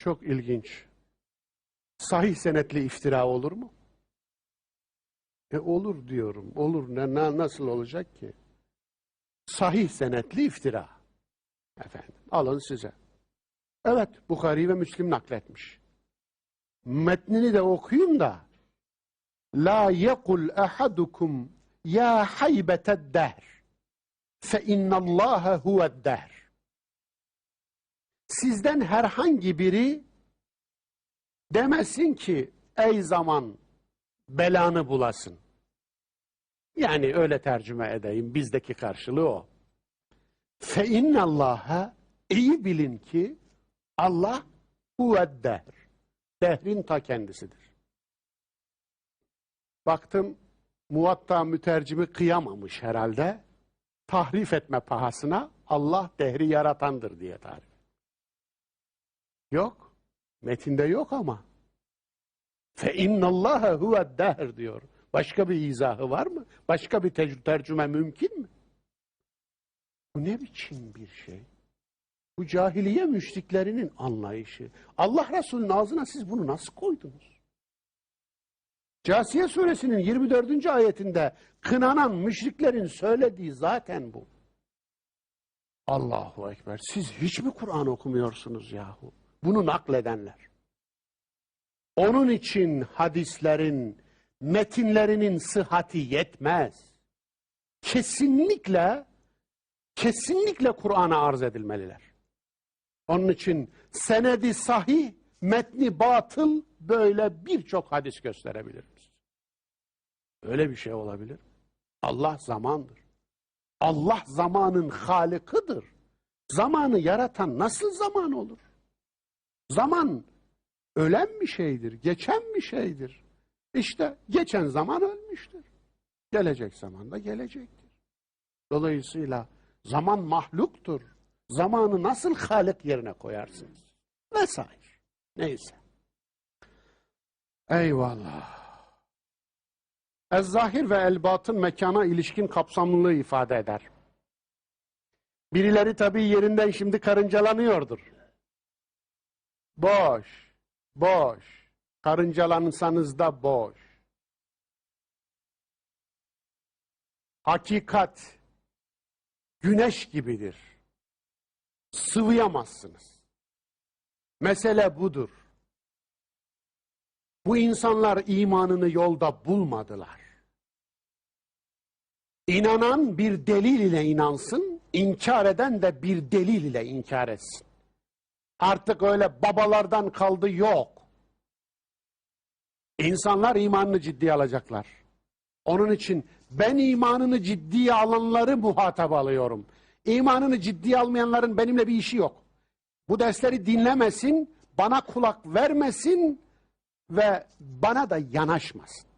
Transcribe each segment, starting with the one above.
Çok ilginç. Sahih senetli iftira olur mu? E olur diyorum. Olur. Ne, na- nasıl olacak ki? Sahih senetli iftira. Efendim alın size. Evet Bukhari ve Müslim nakletmiş. Metnini de okuyun da La yekul ahadukum ya haybeted dehr fe innallâhe huved dehr Sizden herhangi biri demesin ki ey zaman belanı bulasın. Yani öyle tercüme edeyim. Bizdeki karşılığı o. Fe innallâhe iyi bilin ki Allah huved dehr. Dehrin ta kendisidir. Baktım muvatta mütercimi kıyamamış herhalde. Tahrif etme pahasına Allah dehri yaratandır diye tarif. Yok. Metinde yok ama. Fe innallâhe huved dehr diyor. Başka bir izahı var mı? Başka bir te- tercüme mümkün mü? Bu ne biçim bir şey? Bu cahiliye müşriklerinin anlayışı. Allah Resulü'nün ağzına siz bunu nasıl koydunuz? Casiye suresinin 24. ayetinde kınanan müşriklerin söylediği zaten bu. Allahu Ekber. Siz hiç mi Kur'an okumuyorsunuz yahu? Bunu nakledenler. Onun için hadislerin, metinlerinin sıhhati yetmez. Kesinlikle, kesinlikle Kur'an'a arz edilmeliler. Onun için senedi sahih, metni batıl böyle birçok hadis gösterebiliriz. Öyle bir şey olabilir. Allah zamandır. Allah zamanın halikıdır. Zamanı yaratan nasıl zaman olur? Zaman ölen bir şeydir, geçen bir şeydir. İşte geçen zaman ölmüştür. Gelecek zaman da gelecektir. Dolayısıyla zaman mahluktur. Zamanı nasıl halik yerine koyarsınız? Vesaire. Neyse. Eyvallah. Ez-zahir ve el-batın mekana ilişkin kapsamlılığı ifade eder. Birileri tabii yerinden şimdi karıncalanıyordur. Boş, boş. Karıncalanırsanız da boş. Hakikat güneş gibidir. Sıvıyamazsınız. Mesele budur. Bu insanlar imanını yolda bulmadılar. İnanan bir delil ile inansın, inkar eden de bir delil ile inkar etsin. Artık öyle babalardan kaldı yok. İnsanlar imanını ciddiye alacaklar. Onun için ben imanını ciddiye alanları muhatap alıyorum. İmanını ciddiye almayanların benimle bir işi yok. Bu dersleri dinlemesin, bana kulak vermesin ve bana da yanaşmasın.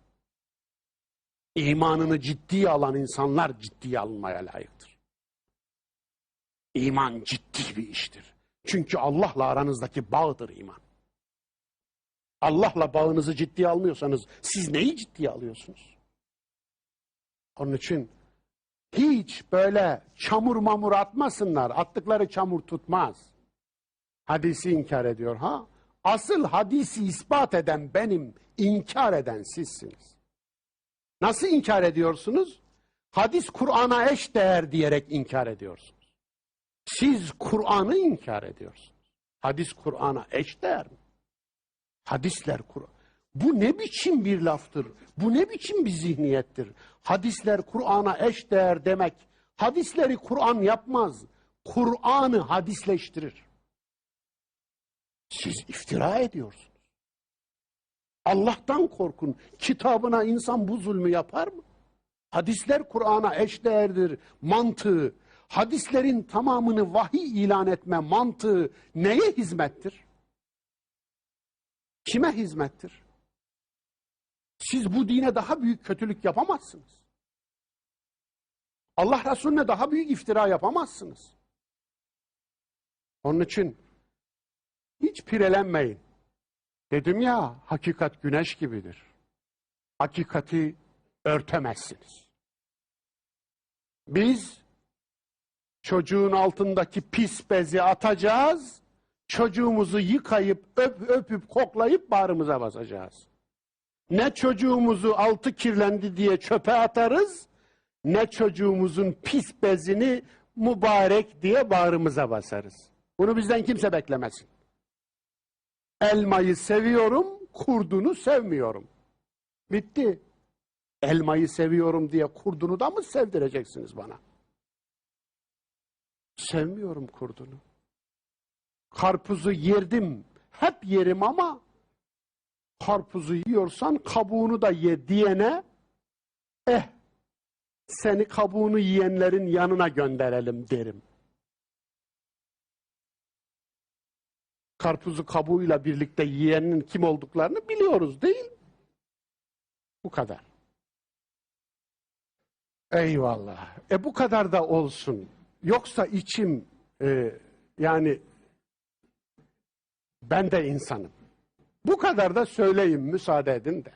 İmanını ciddiye alan insanlar ciddiye alınmaya layıktır. İman ciddi bir iştir. Çünkü Allah'la aranızdaki bağdır iman. Allah'la bağınızı ciddiye almıyorsanız siz neyi ciddiye alıyorsunuz? Onun için hiç böyle çamur mamur atmasınlar. Attıkları çamur tutmaz. Hadisi inkar ediyor ha. Asıl hadisi ispat eden benim, inkar eden sizsiniz. Nasıl inkar ediyorsunuz? Hadis Kur'an'a eş değer diyerek inkar ediyorsunuz. Siz Kur'an'ı inkar ediyorsunuz. Hadis Kur'an'a eş değer mi? Hadisler Kur'an. Bu ne biçim bir laftır? Bu ne biçim bir zihniyettir? Hadisler Kur'an'a eş değer demek. Hadisleri Kur'an yapmaz. Kur'an'ı hadisleştirir. Siz iftira ediyorsunuz. Allah'tan korkun. Kitabına insan bu zulmü yapar mı? Hadisler Kur'an'a eşdeğerdir mantığı. Hadislerin tamamını vahiy ilan etme mantığı neye hizmettir? Kime hizmettir? Siz bu dine daha büyük kötülük yapamazsınız. Allah Resulüne daha büyük iftira yapamazsınız. Onun için hiç pirelenmeyin. Dedim ya hakikat güneş gibidir. Hakikati örtemezsiniz. Biz çocuğun altındaki pis bezi atacağız, çocuğumuzu yıkayıp öp, öpüp koklayıp bağrımıza basacağız. Ne çocuğumuzu altı kirlendi diye çöpe atarız, ne çocuğumuzun pis bezini mübarek diye bağrımıza basarız. Bunu bizden kimse beklemesin. Elmayı seviyorum, kurdunu sevmiyorum. Bitti. Elmayı seviyorum diye kurdunu da mı sevdireceksiniz bana? Sevmiyorum kurdunu. Karpuzu yerdim. Hep yerim ama karpuzu yiyorsan kabuğunu da ye diyene eh seni kabuğunu yiyenlerin yanına gönderelim derim. Karpuzu kabuğuyla birlikte yiyenin kim olduklarını biliyoruz değil? Bu kadar. Eyvallah. E bu kadar da olsun. Yoksa içim e, yani ben de insanım. Bu kadar da söyleyeyim müsaade edin de.